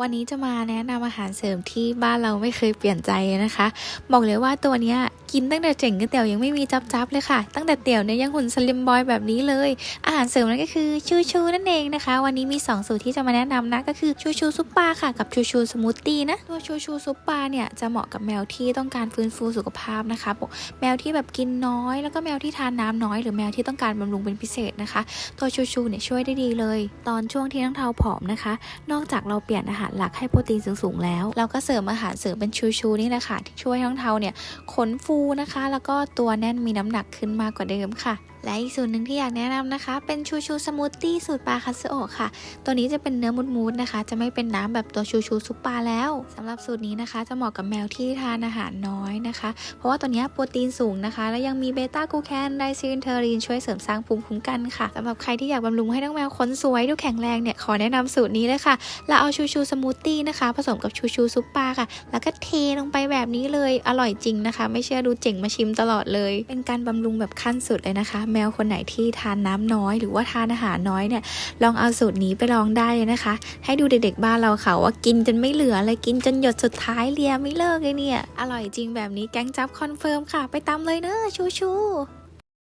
วันนี้จะมาแนะนำอาหารเสริมที่บ้านเราไม่เคยเปลี่ยนใจนะคะ บอกเลยว่าตัวเนี้ยกินตั้งแต่เจ๋งกับเตี่ยวยังไม่มีจับจับๆเลยค่ะ ตั้งแต่เตี่ยวเนี่ยยังหุ่นสลิมบอยแบบนี้เลย อาหารเสริมนั่นก็คือชูชูนั่นเองนะคะ วันนี้มี 2 สูตรที่จะมาแนะนำนะก็คือชูชูซุปปลาค่ะกับชูชูสมูทตี้นะตัวชูชูซุปปลาเนี่ยจะเหมาะกับแมวที่ต้องการฟื้นฟูสุขภาพนะคะแมวที่แบบกินน้อย แล้วก็แมวที่ทานน้ำน้อย หรือแมวที่ต้องการบำรุงเป็นพิเศษนะคะ ตัวชูชูเนี่ยช่วยได้ดีเลย ตอนช่วงที่น้องเทาผอมนะคะ นอกจากเราเปลี่ยนอาหารหลักให้โปรตีนสูงๆแล้ว เราก็เสริมอาหารเสริมเป็นชูชูนี่แหละค่ะที่ช่วยให้น้องเทาเนี่ยขนฟูนะคะ แล้วก็ตัวแน่นมีน้ำหนักขึ้นมากกว่าเดิมค่ะ และอีกสูตรหนึ่งที่อยากแนะนำนะคะ เป็นชูชูสมูทตี้สูตรปลาคัสโอค่ะ ตัวนี้จะเป็นเนื้อมูดๆนะคะ จะไม่เป็นน้ำแบบตัวชูชูซุปปลาแล้วสำหรับสูตรนี้นะคะ จะเหมาะกับแมวที่ทานอาหารน้อยนะคะ เพราะว่าตัวนี้โปรตีนสูงนะคะ และยังมีเบต้ากลูแคนไดซินเทอรีนช่วยเสริมสร้างภูมิคุ้มกันค่ะสำหรับใครที่อยากบำรุงให้น้องแมวขนสวยดูแข็งแรงเนี่ยขอแนะนำสูตรนี้เลยค่ะเราเอาชูชูสมูทตี้นะคะ ผสมกับชูชูซุปปลาค่ะ แล้วก็เทลงไปแบบนี้เลยอร่อยจริงนะคะ ไม่เชื่อดูเจ๋งมาชิมตลอดเลย เป็นการบำรุงแบบขั้นสุดเลยนะคะแมวคนไหนที่ทานน้ำน้อย หรือว่าทานอาหารน้อยเนี่ยลองเอาสูตรนี้ไปลองได้เลยนะคะ ให้ดูเด็กๆบ้านเราค่ะว่ากินจนไม่เหลือเลยกินจนหยดสุดท้ายเลียไม่เลิกเลยเนี่ย อร่อยจริงแบบนี้แก๊งจับคอนเฟิร์มค่ะ ไปตามเลยเนอะชูชู